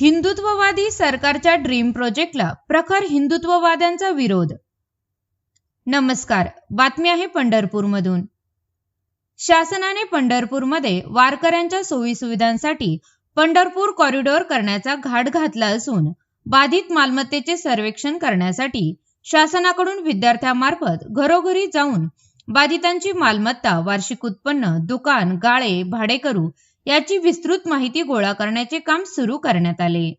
हिंदुत्ववादी सरकारच्या ड्रीम प्रोजेक्टला प्रखर हिंदुत्ववाद्यांचा विरोध. नमस्कार बातमी आहे पंढरपूरमधून. शासनाने पंढरपूरमध्ये वारकऱ्यांच्या सोयीसुविधांसाठी पंढरपूर कॉरिडॉर करण्याचा घाट घातला असून बाधित मालमत्तेचे सर्वेक्षण करण्यासाठी शासनाकडून विद्यार्थ्यामार्फत घरोघरी जाऊन बाधितांची मालमत्ता वार्षिक उत्पन्न दुकान गाळे भाडेकरू याची विस्तृत माहिती गोळा करण्याचे काम सुरू करण्यात आले.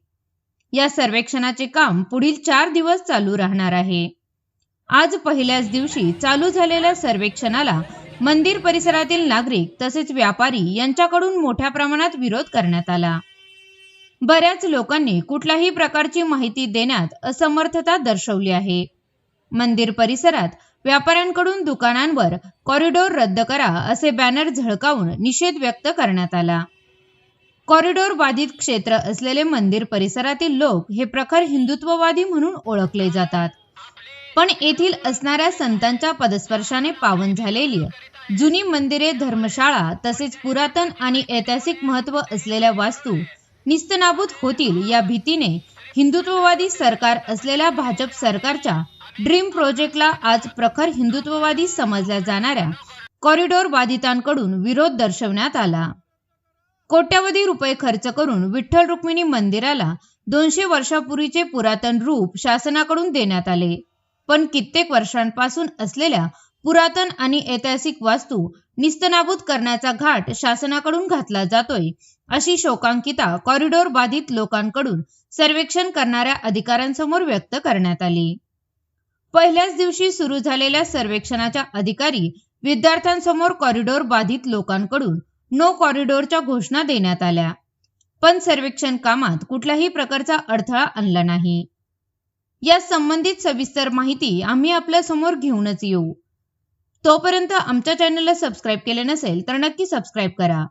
या सर्वेक्षणाचे काम पुढील चार दिवस चालू राहणार आहे. आज पहिल्याच दिवशी चालू झालेल्या सर्वेक्षणाला मंदिर परिसरातील नागरिक तसेच व्यापारी यांच्याकडून मोठ्या प्रमाणात विरोध करण्यात आला. बऱ्याच लोकांनी कुठल्याही प्रकारची माहिती देण्यात असमर्थता दर्शवली आहे. मंदिर परिसरात व्यापाऱ्यांकडून दुकानांवर कॉरिडॉर रद्द करा असे बॅनर झळकावून निषेध व्यक्त करण्यात आला. कॉरिडॉर बाधित क्षेत्र असलेले मंदिर परिसरातील लोक हे प्रखर हिंदुत्ववादी म्हणून ओळखले जातात. पण येथील असणाऱ्या संतांच्या पदस्पर्शाने पावन झालेली जुनी मंदिरे धर्मशाळा तसेच पुरातन आणि ऐतिहासिक महत्त्व असलेल्या वास्तू निस्तनाबूत होतील या भीतीने हिंदुत्ववादी सरकार असलेल्या भाजप सरकारच्या ड्रीम प्रोजेक्टला आज प्रखर हिंदुत्ववादी समजल्या जाणाऱ्या कॉरिडॉर बाधितांकडून विरोध दर्शवण्यात आला. कोट्यवधी रुपये खर्च करून विठ्ठल रुक्मिणी मंदिराला दोनशे वर्षापूर्वीचे पुरातन रूप शासनाकडून देण्यात आले. पण कित्येक वर्षांपासून असलेल्या पुरातन आणि ऐतिहासिक वास्तू निस्तनाबूत करण्याचा घाट शासनाकडून घातला जातोय अशी शोकांकिता कॉरिडॉर बाधित लोकांकडून सर्वेक्षण करणाऱ्या अधिकाऱ्यांसमोर व्यक्त करण्यात आली. पहिल्याच दिवशी सुरू झालेल्या सर्वेक्षणाच्या अधिकारी विद्यार्थ्यांसमोर कॉरिडॉर बाधित लोकांकडून नो कॉरिडॉरच्या घोषणा देण्यात आल्या. पण सर्वेक्षण कामात कुठल्याही प्रकारचा अडथळा आणला नाही. या संबंधित सविस्तर माहिती आम्ही आपल्यासमोर घेऊनच येऊ. तोपर्यंत आमच्या चॅनलला सबस्क्राईब केले नसेल तर नक्की सबस्क्राईब करा.